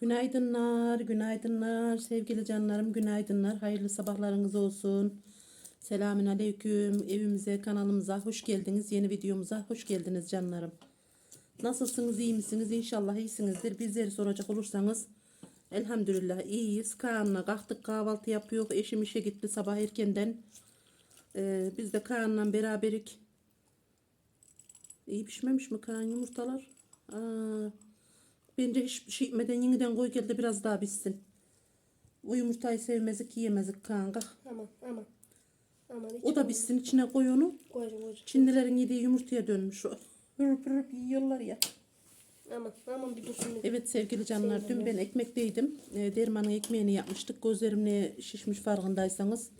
Günaydınlar, günaydınlar sevgili canlarım, günaydınlar. Hayırlı sabahlarınız olsun. Selamün aleyküm. Evimize, kanalımıza hoş geldiniz. Yeni videomuza hoş geldiniz canlarım. Nasılsınız, iyi misiniz? İnşallah iyisinizdir. Bizleri soracak olursanız elhamdülillah iyiyiz. Kaan'la kalktık kahvaltı yapıyor. Eşim işe gitti sabah erkenden. Ee, biz de Kaan'la beraberik. İyi pişmemiş mi Kaan yumurtalar? Aa, Bence hiç pişmeden yeniden koy gel de biraz daha pişsin. O yumurtayı sevmezik yiyemezdik kanka. Aman aman. Aman O da pişsin içine koy onu. koyacağım koyacağım. Çinlilerin yediği yumurtaya dönmüş o. Hırıp hırıp yiyorlar ya. Aman aman bir dursun. Evet sevgili canlar dün ben ekmekteydim. E, dermanın ekmeğini yapmıştık. Gözlerim ne şişmiş farkındaysanız.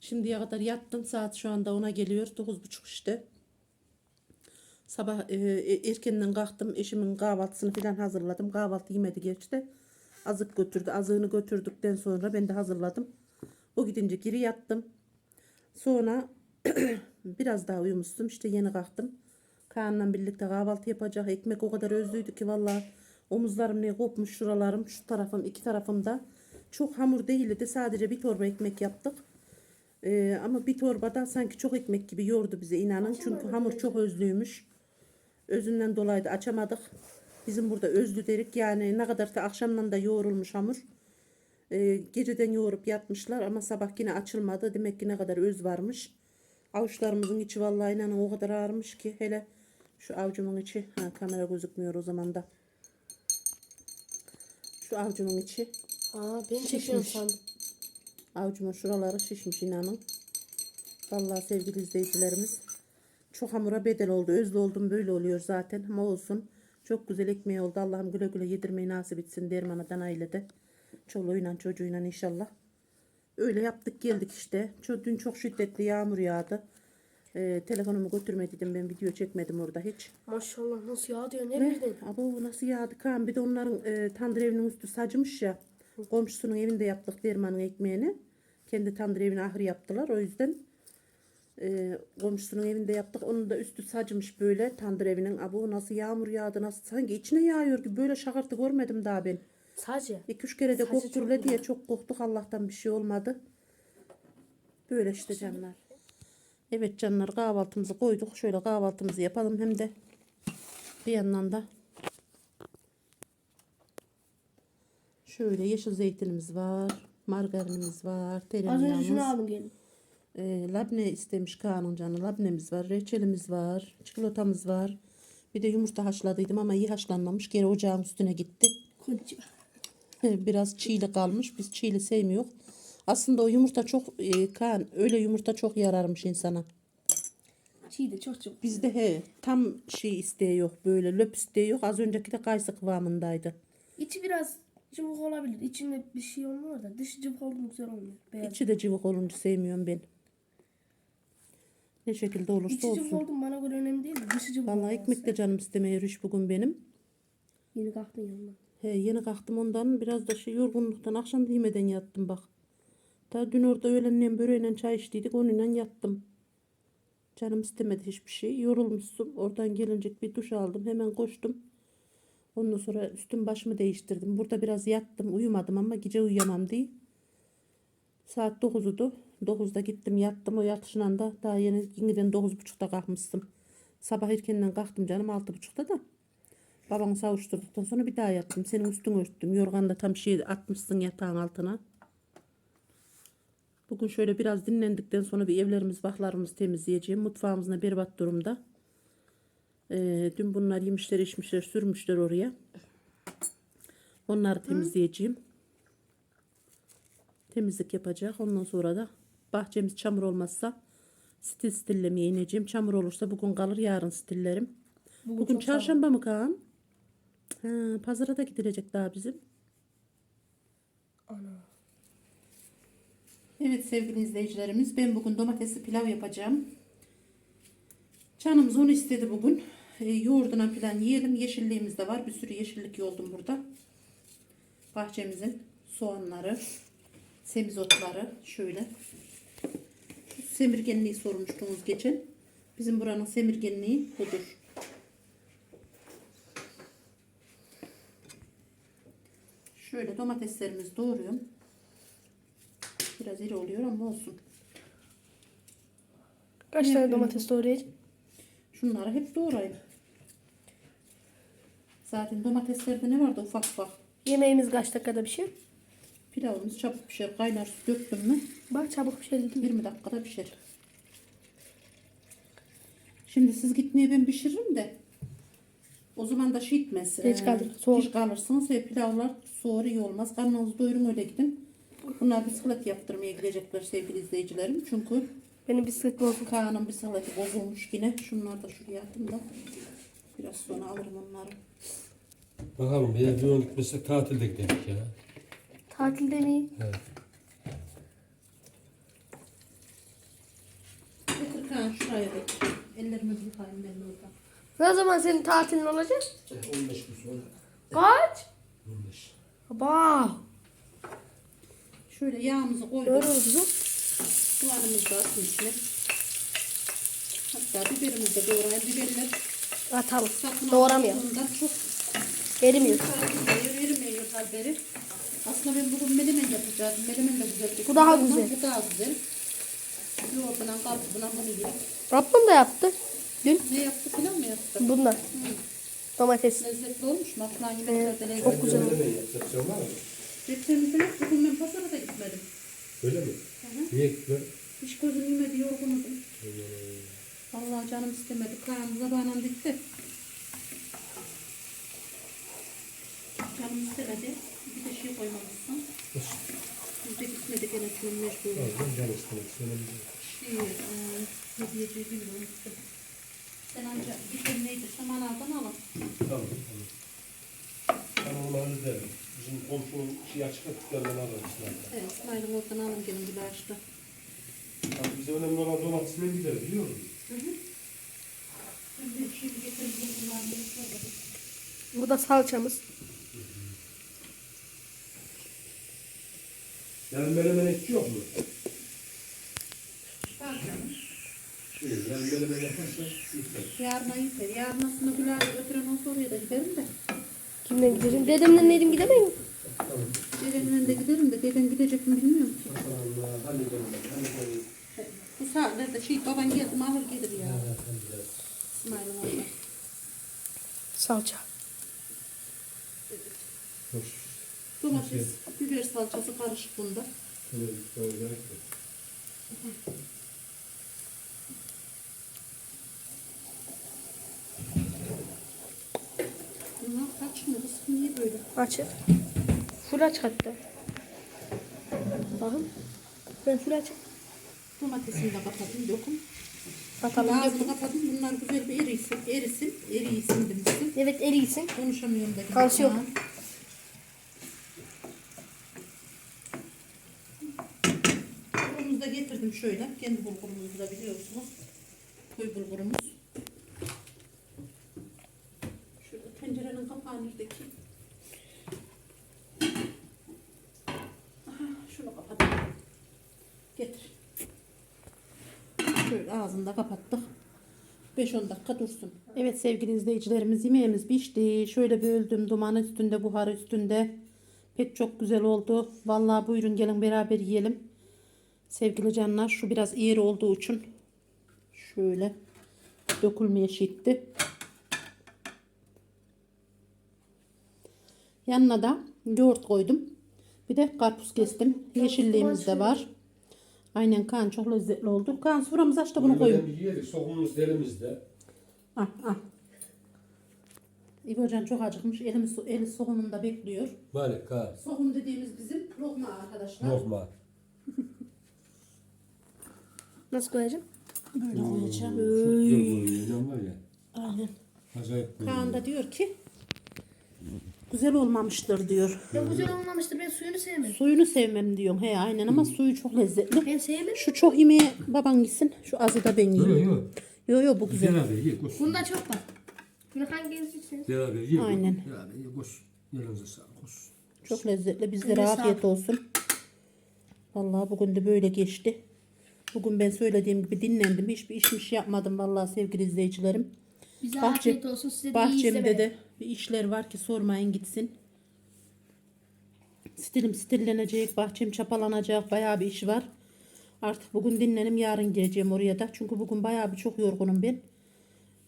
Şimdiye kadar yattım. Saat şu anda ona geliyor. 9.30 işte. Sabah e, e, erkenden kalktım. Eşimin kahvaltısını falan hazırladım. Kahvaltı yemedi gerçi de. Azık götürdü. Azığını götürdükten sonra ben de hazırladım. O gidince geri yattım. Sonra biraz daha uyumuştum. İşte yeni kalktım. Kaan'la birlikte kahvaltı yapacak. Ekmek o kadar özlüydü ki valla omuzlarım ne kopmuş şuralarım şu tarafım iki tarafımda. Çok hamur değildi. Sadece bir torba ekmek yaptık. Ee, ama bir torbada sanki çok ekmek gibi yordu bize inanın. Çünkü hamur çok özlüymüş. Özünden dolayı da açamadık. Bizim burada özlü derik. Yani ne kadar da akşamdan da yoğrulmuş hamur. Ee, geceden yoğurup yatmışlar ama sabah yine açılmadı. Demek ki ne kadar öz varmış. Avuçlarımızın içi vallahi inanın o kadar ağırmış ki hele şu avucumun içi ha, kamera gözükmüyor o zaman da. Şu avucumun içi Aa ben çekiyorum sandım. avucumun şuraları şişmiş inanın. Vallahi sevgili izleyicilerimiz çok hamura bedel oldu. Özlü oldum böyle oluyor zaten ama olsun. Çok güzel ekmeği oldu. Allah'ım güle güle yedirmeyi nasip etsin Derman'a ailede. Çoluğuyla çocuğuyla inşallah. Öyle yaptık geldik işte. Ço- Dün çok şiddetli yağmur yağdı. Ee, telefonumu götürmediydim ben video çekmedim orada hiç. Maşallah nasıl yağ diyor ne bildin? abo nasıl yağdı kan bir de onların e, tandır evinin üstü sacmış ya. Komşusunun evinde yaptık dermanın ekmeğini. Kendi tandır evine ahır yaptılar o yüzden. E, komşusunun evinde yaptık. Onun da üstü sacmış böyle tandır evinin. Abo nasıl yağmur yağdı nasıl sanki içine yağıyor gibi böyle şakırtı görmedim daha ben. Sadece. İki üç kere de Sacı kokturla çok diye çok koktuk Allah'tan bir şey olmadı. Böyle işte canlar. Evet canlar kahvaltımızı koyduk. Şöyle kahvaltımızı yapalım hem de bir yandan da şöyle yeşil zeytinimiz var. Margarinimiz var. Az önce şunu aldım gelin. E, labne istemiş Kaan'ın canı. Labnemiz var. Reçelimiz var. Çikolatamız var. Bir de yumurta haşladıydım ama iyi haşlanmamış. Geri ocağın üstüne gitti. Biraz çiğli kalmış. Biz çiğli sevmiyor. Aslında o yumurta çok e, kan öyle yumurta çok yararmış insana. Çiğ de çok çok. Bizde he tam şey isteği yok böyle löp isteği yok. Az önceki de kayısı kıvamındaydı. İçi biraz cıvık olabilir. İçinde bir şey olmuyor da dışı cıvık mu güzel olmuyor. Beyaz. İçi de cıvık olunca sevmiyorum ben. Ne şekilde olursa cıvık olsun. oldu mu bana göre önemli değil. de Dışı cıvık Vallahi ekmek de canım istemiyor iş bugün benim. Yeni kalktın yanına. He, yeni kalktım ondan biraz da şey yorgunluktan akşam yemeden yattım bak. Ta dün orada öğlenle böreğiyle çay içtiydik onunla yattım. Canım istemedi hiçbir şey. Yorulmuşsun. Oradan gelince bir duş aldım. Hemen koştum. Ondan sonra üstüm başımı değiştirdim. Burada biraz yattım. Uyumadım ama gece uyuyamam diye. Saat 9'udu. 9'da gittim yattım. O yatışla da daha yeni yeniden 9.30'da kalkmıştım. Sabah erkenden kalktım canım 6.30'da da. Babanı savuşturduktan sonra bir daha yattım. Senin üstünü örttüm. Yorgan da tam şey atmışsın yatağın altına. Bugün şöyle biraz dinlendikten sonra bir evlerimiz, baklarımızı temizleyeceğim. Mutfağımız da berbat durumda. Ee, dün bunlar yemişler, içmişler, sürmüşler oraya. Onları temizleyeceğim. Temizlik yapacak. Ondan sonra da bahçemiz çamur olmazsa stil stillemeye ineceğim. Çamur olursa bugün kalır, yarın stillerim. Bugün, Bugün çarşamba mı Kaan? Ha, pazara da gidilecek daha bizim. Ana. Evet sevgili izleyicilerimiz ben bugün domatesli pilav yapacağım. Canımız onu istedi bugün. E, yoğurduna falan yiyelim. Yeşilliğimiz de var. Bir sürü yeşillik yoldum burada. Bahçemizin soğanları, semizotları şöyle. Semirgenliği sormuştunuz geçen. Bizim buranın semirgenliği budur. Şöyle domateslerimizi doğruyorum. Biraz iri oluyor ama olsun. Kaç tane domates doğrayacağım? Şunları hep doğrayayım. Zaten domateslerde ne vardı ufak ufak. Yemeğimiz kaç dakikada bir şey? Pilavımız çabuk pişer. Kaynar su döktüm mü Bak çabuk bir şey dedim. 20 dakikada pişer. Şimdi siz gitmeye ben pişiririm de o zaman da şey gitmez. Geç Ee, kalır, soğur. Geç kalırsınız ve pilavlar soğur iyi olmaz. Karnınızı doyurun öyle gidin. Bunlar bisiklet yaptırmaya gidecekler sevgili izleyicilerim. Çünkü Benim bisiklet bozuk. Kaan'ın bisikleti bozulmuş yine. Şunları da şuraya atayım da biraz sonra alırım onları. Bakalım bir bir gitmesek tatilde gidelim ya. Tatilde mi? Evet. Getir Kaan şuraya da. Ellerimi yıkayayım ben orada. Ne zaman senin tatilin olacak? 15 gün sonra. Kaç? 15. Baba. Şöyle yağımızı koyduk. Öyle oldu. Soğanımızı da atın içine. Hatta biberimizi de doğrayın. Biberler Atalım. aldığından çok Erimiyor. Sarılmıyor, vermiyor halberi. Aslında ben bugün menemen yapacaktım. Menemen de güzel. Bu daha ama güzel. Bu daha güzel. Yoğurduna, karpuzuna bunu yiyor. Rabbim de yaptı. Dün Ne yaptı falan mı yaptı? bunlar. Domates. Lezzetli olmuş mu? Atılan yemeklerde lezzetli. çok güzel. Var mı? Hepsini yok. Bugün ben pazara da gitmedim. Öyle mi? Niye gitme? Hiç gözüm yemedi, yorgunudum. Vallahi canım istemedi. Kaan zabağına gitti. Canım istemedi. Bir de şey koymamışsın. Biz de gitmedik en azından mecbur. Bazen can istemek. Senin Şey, e, unuttum. Sen ancak gidin neydi? Saman aldan alın. Tamam. Tamam. Ben onu hallederim. Bizim komşunun şey açık alırız. Evet, İsmail'im oradan alın gelin bir açtı. Abi bize önemli olan domatesine gider biliyor musun? Ben de şimdi yıkadım. Bu da salçamız. Yarın menemen etçi yok mu? Şey, yarın menemen yaparsa süper. Yarına yeter. Yarın aslında Güler'e götüren olsa oraya da giderim de. Kimle giderim? Dedemle Nedim gidemeyin. Dedemle de giderim de deden gidecek mi bilmiyorum ki. Allah. Bu saatlerde şey baban geldi mi alır gelir ya. Evet. İsmail'im. Salça. Hoş. Domates, biber salçası karışık bunda. Böyle gerek yok. Bunlar kaç mı? Böyle? Açık. Full aç hatta. Bakın. Ben full açık. Domatesini de kapatın, dokun. Atalım. Ağzını kapatın. Bunlar güzel bir erisin. Erisin. Erisin demişsin. Evet erisin. Konuşamıyorum da. Tansiyon. Ha. Bulgurumuzu da getirdim şöyle. Kendi bulgurumuzu da biliyorsunuz. Koy bulgurumuz. Da kapattık. 5-10 dakika dursun. Evet sevgili izleyicilerimiz yemeğimiz pişti. Şöyle böldüm dumanı üstünde buharı üstünde. Pek çok güzel oldu. Vallahi buyurun gelin beraber yiyelim. Sevgili canlar şu biraz eğri olduğu için şöyle dökülmeye şitti. Yanına da yoğurt koydum. Bir de karpuz kestim. Yeşilliğimiz de var. Aynen kan çok lezzetli oldu. Kan sıramız açtı bunu koyun. Bir yedik. Sokumumuz delimizde. Ah ah. İbocan çok acıkmış. Elimi, so- eli soğumunda bekliyor. Malik ha. Soğum dediğimiz bizim lokma arkadaşlar. Lokma. Nasıl koyacağım? Böyle koyacağım. Çok güzel. Aynen. Acayip. Kaan da diyor ki güzel olmamıştır diyor. Ya güzel olmamıştır. Ben suyunu sevmem. Suyunu sevmem diyorum. He aynen ama suyu çok lezzetli. Ben sevmem. Şu çok yemeğe baban gitsin. Şu azı da ben Yok yiyeyim. yok. Yo yo bu güzel. Beraber ye koş. Bunda çok var. Bunu hanginiz içsiniz? Beraber ye. Aynen. Beraber ye koş. Yerinize sağlık koş. Çok lezzetli. Bizlere Eline afiyet olsun. Vallahi bugün de böyle geçti. Bugün ben söylediğim gibi dinlendim. Hiçbir işmiş yapmadım vallahi sevgili izleyicilerim. Bize Bahçe- afiyet olsun. Size de iyi Bahçemde izlemeler. de bir işler var ki sormayın gitsin. Stilim stillenecek, bahçem çapalanacak, bayağı bir iş var. Artık bugün dinlenim, yarın geleceğim oraya da. Çünkü bugün bayağı bir çok yorgunum ben.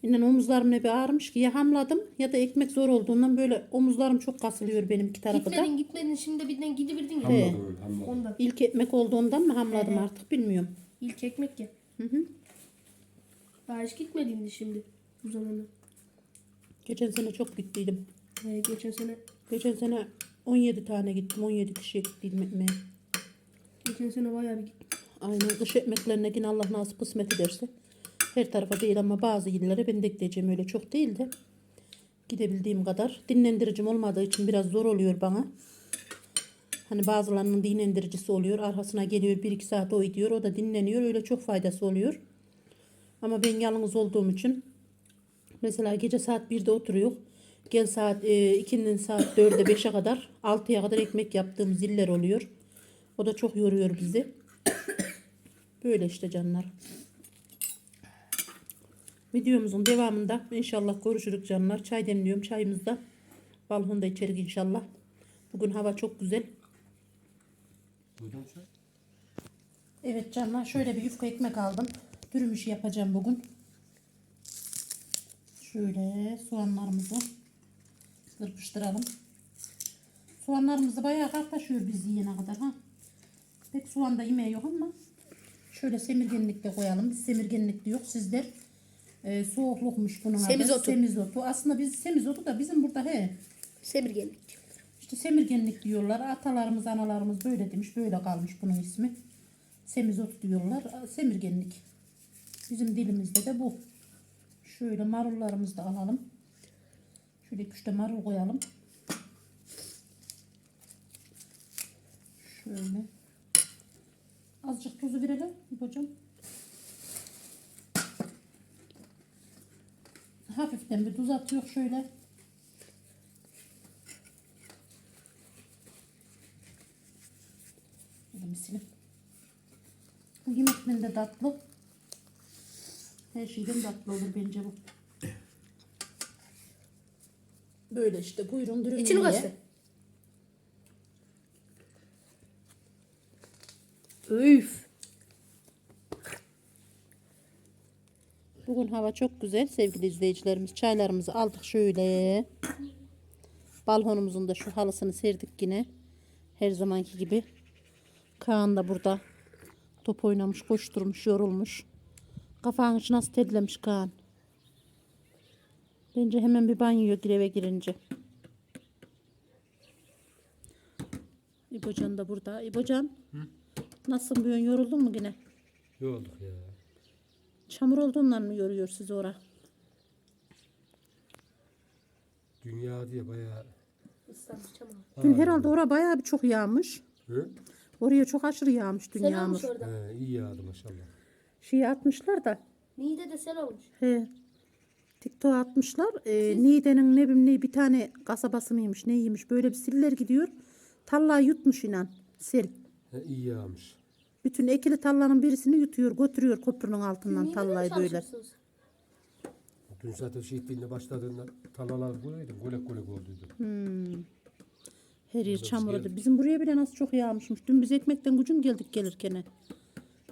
Yine omuzlarım ne bir ağrımış ki ya hamladım ya da ekmek zor olduğundan böyle omuzlarım çok kasılıyor benim iki tarafı da. Gitmedin gitmedin şimdi birden gidiverdin ya. He. Hamladım öyle hamladım. Ondan. İlk ekmek olduğundan mı hamladım artık bilmiyorum. İlk ekmek ya. Hı hı. Daha hiç gitmedin şimdi bu zamana. Geçen sene çok gittiydim. Ee, geçen sene Geçen sene 17 tane gittim. 17 kişiye gittiydim ekmeğe. geçen sene bayağı bir gittim. Aynen kış ekmeklerine yine Allah nasip kısmet ederse. Her tarafa değil ama bazı illere ben de gideceğim öyle çok değil de. Gidebildiğim kadar. Dinlendiricim olmadığı için biraz zor oluyor bana. Hani bazılarının dinlendiricisi oluyor. Arkasına geliyor 1-2 saat o gidiyor. O da dinleniyor. Öyle çok faydası oluyor. Ama ben yalnız olduğum için mesela gece saat 1'de oturuyor. Gel saat e, 2'nin saat 4'e 5'e kadar 6'ya kadar ekmek yaptığım ziller oluyor. O da çok yoruyor bizi. Böyle işte canlar. Videomuzun devamında inşallah görüşürük canlar. Çay demliyorum. Çayımızı da balkonda içerik inşallah. Bugün hava çok güzel. Evet canlar şöyle bir yufka ekmek aldım. Dürüm işi yapacağım bugün. Şöyle soğanlarımızı kırpıştıralım. Soğanlarımızı bayağı kartaşıyor biz yiyene kadar ha. Pek soğan da yemeği yok ama şöyle semirgenlik de koyalım. Biz semirgenlik de yok. Sizler e, soğuklukmuş bunun adı. Semizotu. Semizotu. Aslında biz semizotu da bizim burada he. Semirgenlik. İşte semirgenlik diyorlar. Atalarımız, analarımız böyle demiş. Böyle kalmış bunun ismi. Semizot diyorlar. Semirgenlik. Bizim dilimizde de bu. Şöyle marullarımızı da alalım. Şöyle iki üç de marul koyalım. Şöyle. Azıcık tuzu verelim hocam. Hafiften bir tuz atıyor şöyle. Şöyle misin? Bu yemekten de tatlı. Her şeyden tatlı olur bence bu. Böyle işte buyurun dürüm İçini göster. Üf. Bugün hava çok güzel sevgili izleyicilerimiz. Çaylarımızı aldık şöyle. Balkonumuzun da şu halısını serdik yine. Her zamanki gibi. Kaan da burada top oynamış, koşturmuş, yorulmuş. Kafanı nasıl terlemiş Kaan. Bence hemen bir banyoya gir eve girince. İbocan da burada. İbocan. Nasılsın bugün yoruldun mu yine? Yorulduk ya. Çamur olduğundan mı yoruyor sizi ora? Dünya diye bayağı... İstanbul çamur. Dün herhalde ora bayağı bir çok yağmış. Hı? Oraya çok aşırı yağmış dün Sel yağmur. He, iyi yağdı maşallah. Şeyi atmışlar da. Niğde de sel olmuş. He. TikTok atmışlar. E, Niğde'nin ne bileyim ne bir tane kasabası mıymış neymiş böyle bir siller gidiyor. Tarlayı yutmuş inan sel. He, iyi yağmış. Bütün ekili tarlanın birisini yutuyor götürüyor köprünün altından Niğde'de mi tarlayı böyle. çalışıyorsunuz? Dün zaten şehitliğinde başladığında tarlalar böyleydi. Golek golek olduydu. Her yer çamurdu. Bizim buraya bile nasıl çok yağmışmış. Dün biz ekmekten gücün geldik gelirken.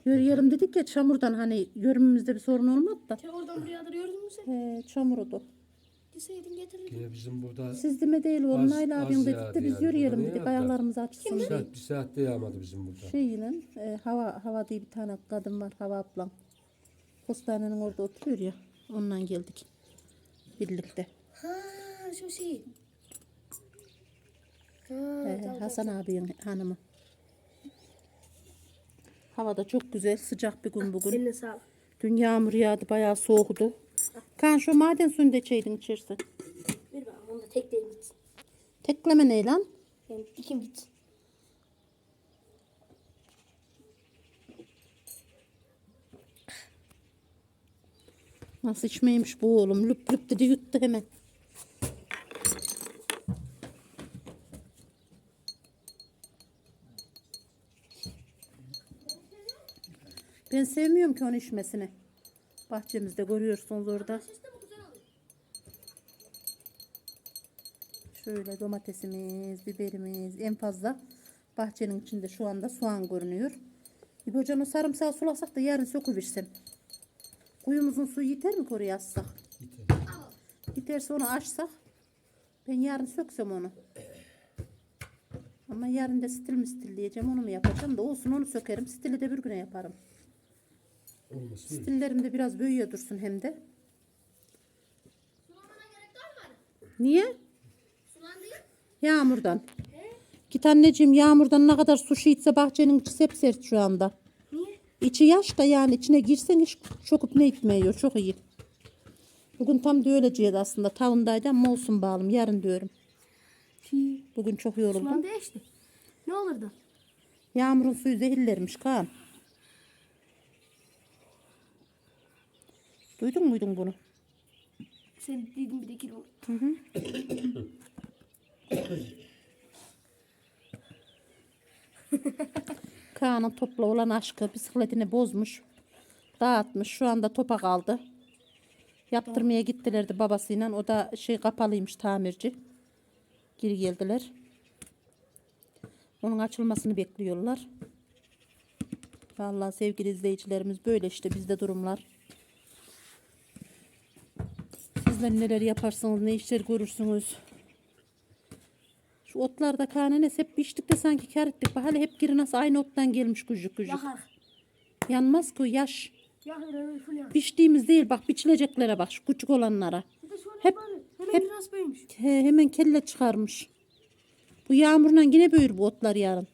Yarım dedik ya çamurdan hani yörümümüzde bir sorun olmadı da. Sen oradan buraya gördün mü sen? He, çamurdu. Gitseydin getirirdin. Yine bizim burada Siz deme değil oğlum. Az- Nail az abim dedik yağdı de biz yani. yürüyelim Burada ne dedik yağdı? ayaklarımız açsın. bir saat, bir saatte yağmadı bizim burada. Şey ile e, hava hava diye bir tane kadın var hava ablam. Postanenin orada oturuyor ya. Ondan geldik. Birlikte. Ha şu şey. Ha, He, tamam. Hasan abinin hanımı. Hava da çok güzel sıcak bir gün bugün. Eline sağlık. Dün yağmur yağdı bayağı soğuktu. Kan şu maden suyunu da içeydin içerse. Bir bak onu da tek değil gitsin. Tekleme ne lan? Yani ikim gitsin. Nasıl içmeymiş bu oğlum? Lüp lüp dedi yuttu hemen. Ben sevmiyorum ki onu içmesini. Bahçemizde görüyorsunuz orada. Şöyle domatesimiz, biberimiz en fazla bahçenin içinde şu anda soğan görünüyor. İbo Hocam o sarımsağı sulasak da yarın söküversem. Kuyumuzun suyu yeter mi ki oraya atsak? Yeter. Yeterse onu açsak. Ben yarın söksem onu. Ama yarın da stil mi stil diyeceğim onu mu yapacağım da olsun onu sökerim. Stili de bir güne yaparım. Olmasın. Stillerim de biraz büyüyor dursun hem de. Sulamana gerek var mı? Niye? Yağmurdan. Git anneciğim yağmurdan ne kadar su içse bahçenin içi hep sert şu anda. Niye? İçi yaş da yani içine girsen hiç çöküp ne itmiyor. Çok iyi. Bugün tam da öleceğiz aslında. Tavındaydı ama olsun bağlım. Yarın diyorum. Bugün çok yoruldum. Sulan değişti. Ne olurdu? Yağmurun suyu zehirlermiş Kaan. Duydun muydun bunu? Sen dedin bir de kilo. Kaan'ın topla olan aşkı bisikletini bozmuş. Dağıtmış. Şu anda topa kaldı. Yaptırmaya gittilerdi babasıyla. O da şey kapalıymış tamirci. Geri geldiler. Onun açılmasını bekliyorlar. Vallahi sevgili izleyicilerimiz böyle işte bizde durumlar. Sizler neler yaparsınız, ne işler görürsünüz. Şu otlarda kanenes hep biçtik de sanki kar ettik. Bak hele hep giri nasıl aynı ottan gelmiş küçük küçük. Yakar. Yanmaz ki yaş. Yakar full yakar. Biçtiğimiz değil bak biçileceklere bak şu küçük olanlara. Bir de şöyle Hep- böyle. Hemen hep- biraz büyümüş. He, hemen kelle çıkarmış. Bu yağmurla yine büyür bu otlar yarın.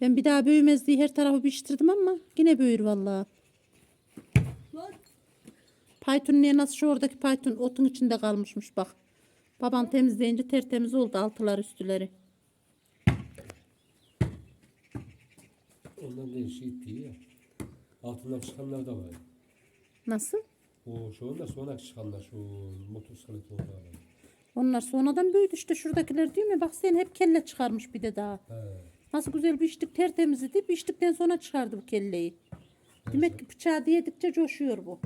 Ben bir daha büyümez diye her tarafı biçtirdim ama yine büyür vallahi. Paytun niye nasıl şu oradaki paytun otun içinde kalmışmış bak. Babam temizleyince tertemiz oldu altılar üstüleri. Ondan değil şey değil ya. Altından çıkanlar da var. Nasıl? O şu anda sonra çıkanlar şu motosiklet orada var. Onlar sonradan büyüdü işte şuradakiler değil mi? Bak sen hep kelle çıkarmış bir de daha. He. Nasıl güzel biçtik tertemiz idi. Biçtikten sonra çıkardı bu kelleyi. Demek ki bıçağı diyedikçe coşuyor bu.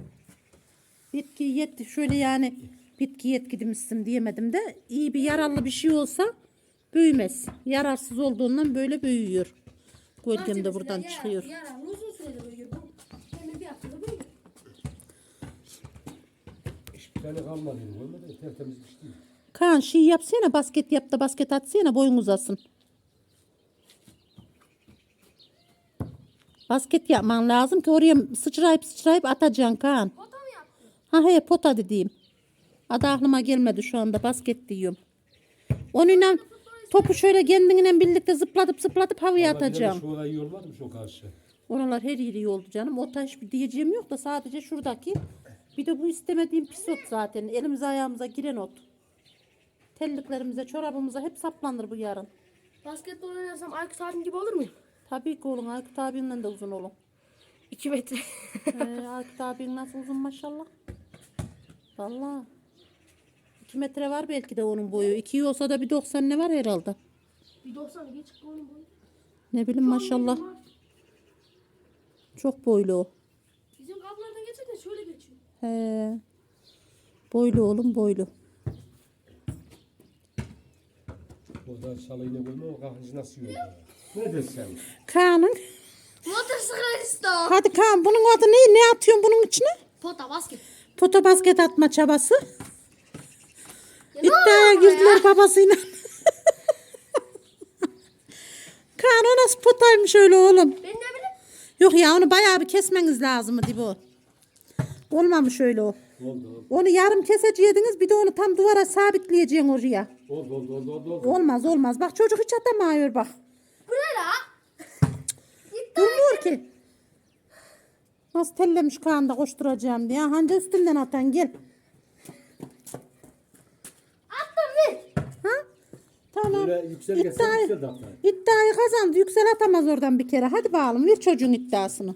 Bitki yetti. Şöyle yani bitki yetki demişsin diyemedim de iyi bir yararlı bir şey olsa büyümez. Yararsız olduğundan böyle büyüyor. Gölgem de buradan çıkıyor. Yarar uzun sürede büyüyor. Bu hemen bir haftada büyüyor. Hiçbir tane kalmadı. Olmadı. Tertemiz bir şey. Kaan şey yapsana basket yap da basket atsana boyun uzasın. Basket yapman lazım ki oraya sıçrayıp sıçrayıp atacaksın Kaan. Yaptın? Ha he pota dediğim. Adı aklıma gelmedi şu anda basket diyorum. Onunla topu şöyle kendinle birlikte zıplatıp zıplatıp havaya bir atacağım. Şu olmadı mı şu karşı? Oralar her yeri iyi oldu canım. Ota hiçbir diyeceğim yok da sadece şuradaki. Bir de bu istemediğim pis ot zaten. Elimize ayağımıza giren ot. Telliklerimize, çorabımıza hep saplanır bu yarın. Basketbol oynarsam Aykut abim gibi olur muyum? Tabii ki olun. Aykut abinle de uzun olun. 2 metre. Ee, Aykut abin nasıl uzun maşallah. Vallahi. 2 metre var belki de onun boyu. 2 olsa da bir 90 ne var herhalde. bir 90 geç onun boyu. Ne bileyim maşallah. Çok boylu o. Bizim kapılardan geçerken şöyle geçiyor. He. Boylu oğlum boylu. Orada çalıyı ne koyma o kahveci nasıl yiyor? Ne desem? Kaan'ın. Motosikletista. Hadi Kaan bunun adı ne? Ne atıyorsun bunun içine? Pota basket. Foto basket atma çabası. Ya İddiaya girdiler babasıyla. Kaan o nasıl potaymış öyle oğlum. Ben ne bileyim? Yok ya onu bayağı bir kesmeniz lazım bu. Olmamış öyle o. Oldu. Onu yarım keseceydiniz bir de onu tam duvara sabitleyeceksin oraya. Oldu oldu oldu oldu. oldu. Olmaz olmaz. Bak çocuk hiç atamıyor bak. Bu ne la? Durmuyor ki. Nasıl tellemiş Kaan da koşturacağım diye. Hanca üstünden atan gel. Attım bir. Ha? Tamam. Böyle yüksel gelse İddiayı- yüksel de atlar. İddiayı kazandı. Yüksel atamaz oradan bir kere. Hadi bakalım ver çocuğun iddiasını.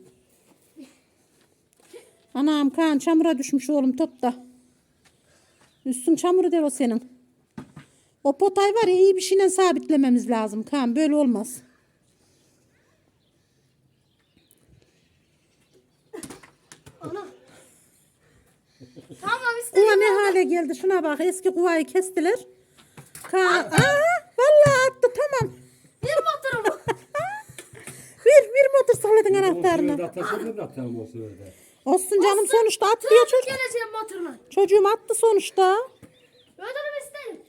Anam Kaan çamura düşmüş oğlum topta. Üstün çamuru der o senin. O potay var ya iyi bir şeyle sabitlememiz lazım Kaan. Böyle olmaz. Ana. tamam işte. Kuva ne hale geldi şuna bak. Eski kuvayı kestiler. Kaan. Aa, vallahi attı tamam. Bir motorumu. Bir, bir motor salladın anahtarını. o sırada. Olsun canım sonuçta attı ya çocuk. Geleceğim motoruna. Çocuğum attı sonuçta. Ödülümü isterim.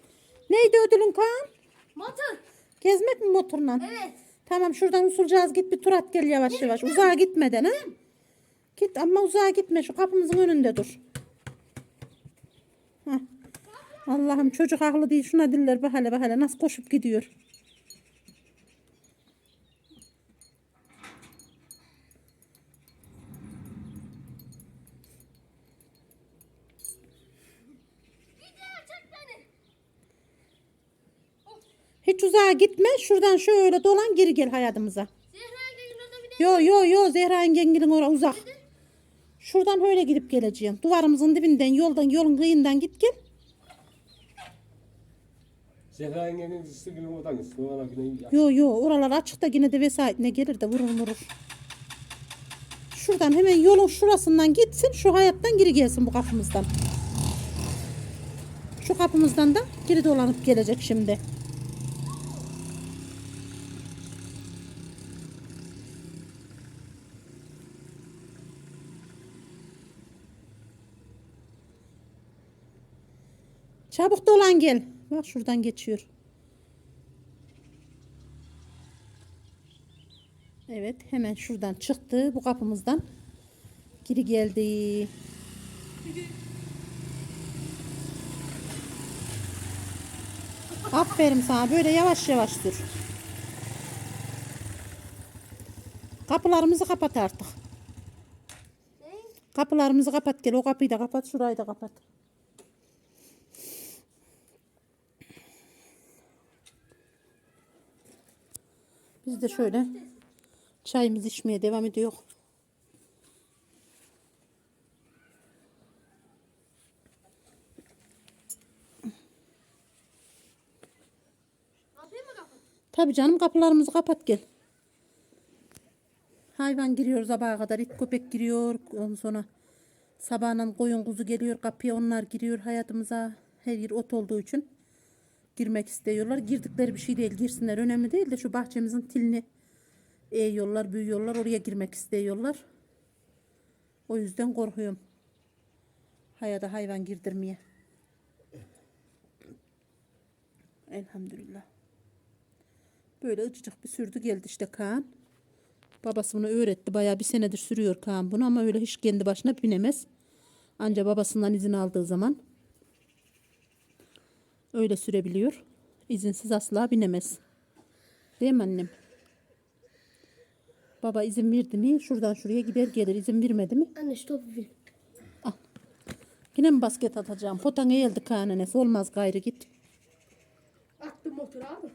Neydi ödülün Kaan? Motor. Gezmek mi motorla? Evet. Tamam şuradan usulcağız git bir tur at gel yavaş yavaş. Uzağa gitmeden ha. Git ama uzağa gitme şu kapımızın önünde dur. Allah'ım çocuk haklı değil şuna diller bahane bahane nasıl koşup gidiyor. Hiç uzağa gitme şuradan şöyle dolan geri gel hayatımıza. Yo yo yo Zehra yengilin oraya uzak. Şuradan öyle gidip geleceğim. Duvarımızın dibinden yoldan yolun kıyından git gel. Zehra yengenin dizisi günü oradan gitsin. Ona yine Yo yo oralar açık da yine de vesayetine gelir de vurur vurur. Şuradan hemen yolun şurasından gitsin şu hayattan geri gelsin bu kapımızdan. Şu kapımızdan da geri dolanıp gelecek şimdi. Çabuk dolan gel. Bak şuradan geçiyor. Evet hemen şuradan çıktı bu kapımızdan. Geri geldi. Aferin sana böyle yavaş yavaş dur. Kapılarımızı kapat artık. Kapılarımızı kapat gel. O kapıyı da kapat. Şurayı da kapat. Biz de şöyle çayımızı içmeye devam ediyor. Tabii canım kapılarımızı kapat gel. Hayvan giriyor sabaha kadar. it köpek giriyor. Ondan sonra sabahından koyun kuzu geliyor kapıya onlar giriyor hayatımıza. Her yer ot olduğu için girmek istiyorlar. Girdikleri bir şey değil. Girsinler önemli değil de şu bahçemizin tilini eğiyorlar, büyüyorlar. Oraya girmek istiyorlar. O yüzden korkuyorum. Hayata hayvan girdirmeye. Elhamdülillah. Böyle ıcıcık bir sürdü geldi işte Kaan. Babası bunu öğretti. Bayağı bir senedir sürüyor Kaan bunu ama öyle hiç kendi başına binemez. Anca babasından izin aldığı zaman öyle sürebiliyor. İzinsiz asla binemez. Değil mi annem? Baba izin verdi mi şuradan şuraya gider gelir. İzin vermedi mi? Anne şu topu ver. Yine mi basket atacağım? Potan eğildi Kaan'ın Olmaz gayrı git. Attım motoru abi.